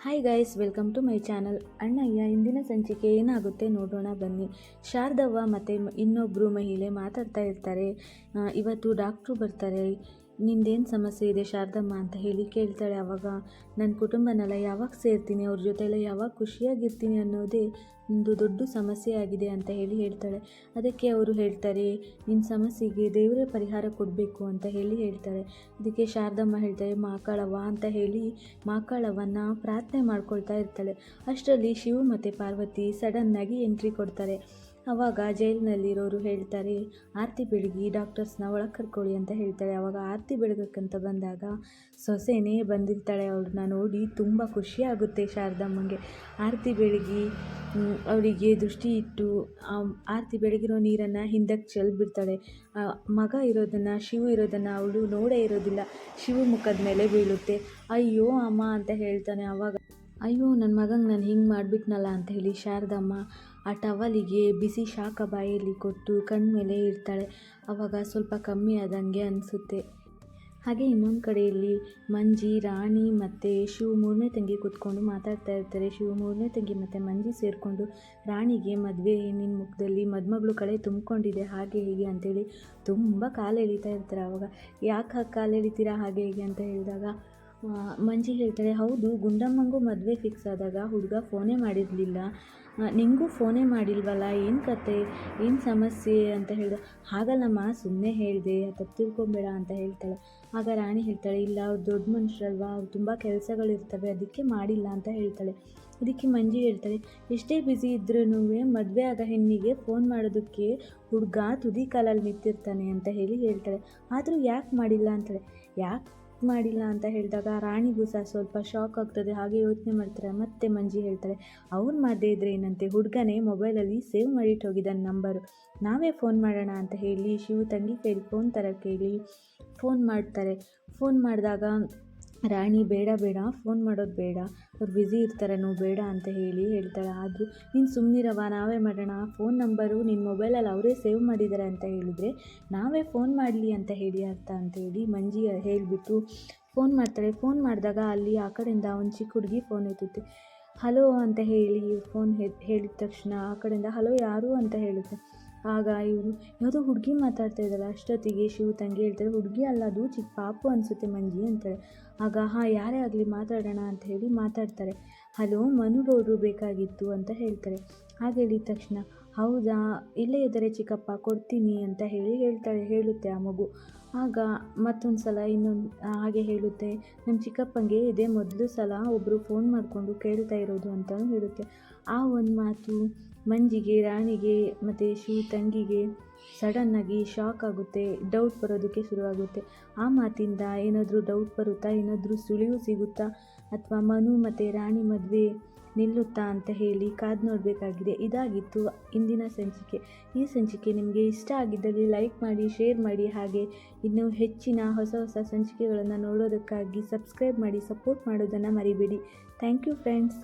Hi guys welcome to my channel Annayya, ಇಂದಿನ ಸಂಚಿಕೆ ಏನಾಗುತ್ತೆ ನೋಡೋಣ ಬನ್ನಿ. ಶಾರದವ್ವ ಮತ್ತು ಇನ್ನೊಬ್ಬರು ಮಹಿಳೆ ಮಾತಾಡ್ತಾ ಇರ್ತಾರೆ. ಇವತ್ತು ಡಾಕ್ಟ್ರು ಬರ್ತಾರೆ. ನಿಂದೇನು ಸಮಸ್ಯೆ ಇದೆ ಶಾರದಮ್ಮ ಅಂತ ಹೇಳಿ ಕೇಳ್ತಾಳೆ ಆವಾಗ ನನ್ನ ಕುಟುಂಬನೆಲ್ಲ ಯಾವಾಗ ಸೇರ್ತೀನಿ? ಅವ್ರ ಜೊತೆ ಎಲ್ಲ ಯಾವಾಗ ಖುಷಿಯಾಗಿರ್ತೀನಿ ಅನ್ನೋದೇ ಒಂದು ದೊಡ್ಡ ಸಮಸ್ಯೆ ಆಗಿದೆ ಅಂತ ಹೇಳಿ ಹೇಳ್ತಾಳೆ. ಅದಕ್ಕೆ ಅವರು ಹೇಳ್ತಾರೆ ನಿನ್ನ ಸಮಸ್ಯೆಗೆ ದೇವರೇ ಪರಿಹಾರ ಕೊಡಬೇಕು ಅಂತ ಹೇಳಿ ಹೇಳ್ತಾರೆ ಅದಕ್ಕೆ ಶಾರದಮ್ಮ ಹೇಳ್ತಾರೆ ಮಾಕಾಳವ್ವ ಅಂತ ಹೇಳಿ ಮಾಕಾಳವ್ವನ ಪ್ರಾರ್ಥನೆ ಮಾಡ್ಕೊಳ್ತಾ ಇರ್ತಾಳೆ. ಅಷ್ಟರಲ್ಲಿ ಶಿವ ಮತ್ತು ಪಾರ್ವತಿ ಸಡನ್ನಾಗಿ ಎಂಟ್ರಿ ಕೊಡ್ತಾರೆ. ಆವಾಗ ಜೈಲಿನಲ್ಲಿರೋರು ಹೇಳ್ತಾರೆ, ಆರತಿ ಬೆಳಗಿ ಡಾಕ್ಟರ್ಸ್ನ ಒಳಗೆ ಕರ್ಕೊಳ್ಳಿ ಅಂತ ಹೇಳ್ತಾಳೆ ಅವಾಗ ಆರತಿ ಬೆಳಗಕ್ಕಂತ ಬಂದಾಗ ಸೊಸೆನೇ ಬಂದಿರ್ತಾಳೆ ಅವ್ರನ್ನ ನೋಡಿ ತುಂಬ ಖುಷಿ ಆಗುತ್ತೆ ಶಾರದಮ್ಮಂಗೆ. ಆರತಿ ಬೆಳಗಿ ಅವಳಿಗೆ ದೃಷ್ಟಿ ಇಟ್ಟು ಆರತಿ ಬೆಳಗಿರೋ ನೀರನ್ನು ಹಿಂದಕ್ಕೆ ಚೆಲ್ಬಿಡ್ತಾಳೆ. ಮಗ ಇರೋದನ್ನು, ಶಿವು ಇರೋದನ್ನು ಅವಳು ನೋಡೇ ಇರೋದಿಲ್ಲ. ಶಿವು ಮುಖದ ಮೇಲೆ ಬೀಳುತ್ತೆ. ಅಯ್ಯೋ ಅಮ್ಮ ಅಂತ ಹೇಳ್ತಾನೆ ಅವಾಗ. ಅಯ್ಯೋ ನನ್ನ ಮಗಂಗೆ ನಾನು ಹಿಂಗೆ ಮಾಡಿಬಿಟ್ನಲ್ಲ ಅಂತ ಹೇಳಿ ಶಾರದಮ್ಮ ಆ ಟವಲಿಗೆ ಬಿಸಿ ಶಾಖ ಬಾಯಲ್ಲಿ ಕೊಟ್ಟು ಕಣ್ಮೇಲೆ ಇರ್ತಾಳೆ. ಆವಾಗ ಸ್ವಲ್ಪ ಕಮ್ಮಿ ಆದಂಗೆ ಅನಿಸುತ್ತೆ. ಹಾಗೆ ಇನ್ನೊಂದು ಕಡೆಯಲ್ಲಿ ಮಂಜಿ, ರಾಣಿ ಮತ್ತು ಶಿವ ಮೂರನೇ ತಂಗಿ ಕೂತ್ಕೊಂಡು ಮಾತಾಡ್ತಾ ಇರ್ತಾರೆ. ಶಿವ ಮೂರನೇ ತಂಗಿ ಮತ್ತು ಮಂಜಿ ಸೇರಿಕೊಂಡು ರಾಣಿಗೆ ಮದುವೆ ಹೆಣ್ಣಿನ ಮುಖದಲ್ಲಿ ಮದುಮಗಳು ಕಳೆ ತುಂಬಿಕೊಂಡಿದೆ, ಹಾಗೆ ಹೀಗೆ ಅಂತೇಳಿ ತುಂಬ ಕಾಲು ಎಳಿತಾ ಇರ್ತಾರೆ ಆವಾಗ ಯಾಕೆ ಕಾಲು ಎಳಿತೀರಾ ಹಾಗೆ ಹೀಗೆ ಅಂತ ಹೇಳಿದಾಗ ಮಂಜಿ ಹೇಳ್ತಾಳೆ ಹೌದು, ಗುಂಡಮ್ಮಂಗೂ ಮದುವೆ ಫಿಕ್ಸ್ ಆದಾಗ ಹುಡುಗ ಫೋನೇ ಮಾಡಿರಲಿಲ್ಲ. ನಿಂಗೂ ಫೋನೇ ಮಾಡಿಲ್ವಲ್ಲ, ಏನು ಕತೆ, ಏನು ಸಮಸ್ಯೆ? ಅಂತ ಹೇಳಿದ ಹಾಗಲ್ಲಮ್ಮ ಸುಮ್ಮನೆ ಹೇಳಿದೆ, ಅಥವಾ ತಿಳ್ಕೊಬೇಡ ಅಂತ ಹೇಳ್ತಾಳೆ. ಆಗ ರಾಣಿ ಹೇಳ್ತಾಳೆ, ಇಲ್ಲ, ಅವ್ರು ದೊಡ್ಡ ಮನುಷ್ಯರಲ್ವಾ, ಅವ್ರು ತುಂಬ ಕೆಲಸಗಳಿರ್ತವೆ, ಅದಕ್ಕೆ ಮಾಡಿಲ್ಲ ಅಂತ ಹೇಳ್ತಾಳೆ. ಅದಕ್ಕೆ ಮಂಜು ಹೇಳ್ತಾಳೆ ಎಷ್ಟೇ ಬ್ಯುಸಿ ಇದ್ರೂ ಮದುವೆ ಆದ ಹೆಣ್ಣಿಗೆ ಫೋನ್ ಮಾಡೋದಕ್ಕೆ ಹುಡುಗ ತುದಿ ಕಾಲಲ್ಲಿ ನಿಂತಿರ್ತಾನೆ ಅಂತ ಹೇಳಿ ಹೇಳ್ತಾಳೆ. ಆದರೂ ಯಾಕೆ ಮಾಡಿಲ್ಲ? ಅಂತಾಳೆ. ಯಾಕೆ? ಮಾಡಿಲ್ಲ ಅಂತ ಹೇಳಿದಾಗ ರಾಣಿಗೂ ಸಹ ಸ್ವಲ್ಪ ಶಾಕ್ ಆಗ್ತದೆ, ಹಾಗೆ ಯೋಚನೆ ಮಾಡ್ತಾರೆ. ಮತ್ತೆ ಮಂಜಿ ಹೇಳ್ತಾರೆ, ಅವ್ರು ಮಾಡದೇ ಇದ್ರೆ ಏನಂತೆ? ಹುಡುಗನೇ ಮೊಬೈಲಲ್ಲಿ ಸೇವ್ ಮಾಡಿಟ್ಟು ಹೋಗಿದ್ದಾನೆ ನಂಬರು ನಾವೇ ಫೋನ್ ಮಾಡೋಣ ಅಂತ ಹೇಳಿ, ಶಿವ ತಂಗಿ ಕೈಲಿ ಫೋನ್ ಥರ ಕೇಳಿ ಫೋನ್ ಮಾಡ್ತಾರೆ. ಫೋನ್ ಮಾಡಿದಾಗ ರಾಣಿ, ಬೇಡ ಬೇಡ ಫೋನ್ ಮಾಡೋದು ಬೇಡ. ಅವ್ರು ಬ್ಯುಸಿ ಇರ್ತಾರೆ, ನೋವು ಬೇಡ ಅಂತ ಹೇಳಿ ಹೇಳ್ತಾಳೆ. ಆದರೂ ನೀನು ಸುಮ್ಮನಿರವ ನಾವೇ ಮಾಡೋಣ. ಫೋನ್ ನಂಬರು ನಿನ್ನ ಮೊಬೈಲಲ್ಲಿ ಅವರೇ ಸೇವ್ ಮಾಡಿದ್ದಾರೆ ಅಂತ ಹೇಳಿದರೆ ನಾವೇ ಫೋನ್ ಮಾಡಲಿ ಅಂತ ಹೇಳಿ ಅರ್ಥ ಅಂತ ಹೇಳಿ ಮಂಜಿ ಹೇಳಿಬಿಟ್ಟು ಫೋನ್ ಮಾಡ್ತಾಳೆ. ಫೋನ್ ಮಾಡಿದಾಗ ಅಲ್ಲಿ ಆ ಕಡೆಯಿಂದ ಒಂದು ಚಿಕ್ಕ ಹುಡುಗಿ ಫೋನ್ ಎತ್ತುತ್ತೆ. ಹಲೋ ಅಂತ ಹೇಳಿ ಫೋನ್ ಹೇಳಿದ ತಕ್ಷಣ ಆ ಕಡೆಯಿಂದ ಹಲೋ ಯಾರು ಅಂತ ಹೇಳುತ್ತೆ. ಆಗ ಇವರು ಯಾವುದೋ ಹುಡುಗಿ ಮಾತಾಡ್ತಾ ಇದ್ದಾರೆ ಅಷ್ಟೊತ್ತಿಗೆ ಶಿವ ತಂಗಿ ಹೇಳ್ತಾರೆ, ಹುಡುಗಿ ಅಲ್ಲ ಅದು ಚಿಕ್ಕ ಪಾಪು ಅನಿಸುತ್ತೆ ಮಂಜಿ, ಅಂತಾರೆ. ಆಗ, ಹಾಂ, ಯಾರೇ ಆಗಲಿ ಮಾತಾಡೋಣ, ಅಂತ ಹೇಳಿ ಮಾತಾಡ್ತಾರೆ. ಹಲೋ, ಮನುಗೌಡರು ಬೇಕಾಗಿತ್ತು, ಅಂತ ಹೇಳ್ತಾರೆ. ಹಾಗೆ ಹೇಳಿದ ತಕ್ಷಣ ಹೌದಾ? ಇಲ್ಲೇ ಇದ್ದರೆ ಚಿಕ್ಕಪ್ಪ ಕೊಡ್ತೀನಿ ಅಂತ ಹೇಳಿ ಹೇಳ್ತಾಳೆ, ಹೇಳುತ್ತೆ ಆ ಮಗು. ಆಗ ಮತ್ತೊಂದು ಸಲ ಇನ್ನೊಂದು ಹಾಗೆ ಹೇಳುತ್ತೆ. ನಮ್ಮ ಚಿಕ್ಕಪ್ಪಂಗೆ ಇದೇ ಮೊದಲು ಸಲ ಒಬ್ಬರು ಫೋನ್ ಮಾಡಿಕೊಂಡು ಕೇಳ್ತಾ ಇರೋದು ಅಂತಲೂ ಹೇಳುತ್ತೆ. ಆ ಒಂದು ಮಾತು ಮಂಜಿಗೆ, ರಾಣಿಗೆ ಮತ್ತು ಶಿವ ತಂಗಿಗೆ ಸಡನ್ನಾಗಿ ಶಾಕ್ ಆಗುತ್ತೆ ಡೌಟ್ ಬರೋದಕ್ಕೆ ಶುರುವಾಗುತ್ತೆ. ಆ ಮಾತಿಂದ ಏನಾದರೂ ಡೌಟ್ ಬರುತ್ತಾ, ಏನಾದರೂ ಸುಳಿವು ಸಿಗುತ್ತಾ? ಅಥವಾ ಮನು ಮತ್ತು ರಾಣಿ ಮದುವೆ ನಿಲ್ಲುತ್ತಾ ಅಂತ ಹೇಳಿ ಕಾದು ನೋಡಬೇಕಾಗಿದೆ. ಇದಾಗಿತ್ತು ಇಂದಿನ ಸಂಚಿಕೆ. ಈ ಸಂಚಿಕೆ ನಿಮಗೆ ಇಷ್ಟ ಆಗಿದ್ದಲ್ಲಿ ಲೈಕ್ ಮಾಡಿ, ಶೇರ್ ಮಾಡಿ, ಹಾಗೆ ಇನ್ನೂ ಹೆಚ್ಚಿನ ಹೊಸ ಹೊಸ ಸಂಚಿಕೆಗಳನ್ನು ನೋಡೋದಕ್ಕಾಗಿ ಸಬ್ಸ್ಕ್ರೈಬ್ ಮಾಡಿ, ಸಪೋರ್ಟ್ ಮಾಡೋದನ್ನು ಮರಿಬೇಡಿ. Thank you friends.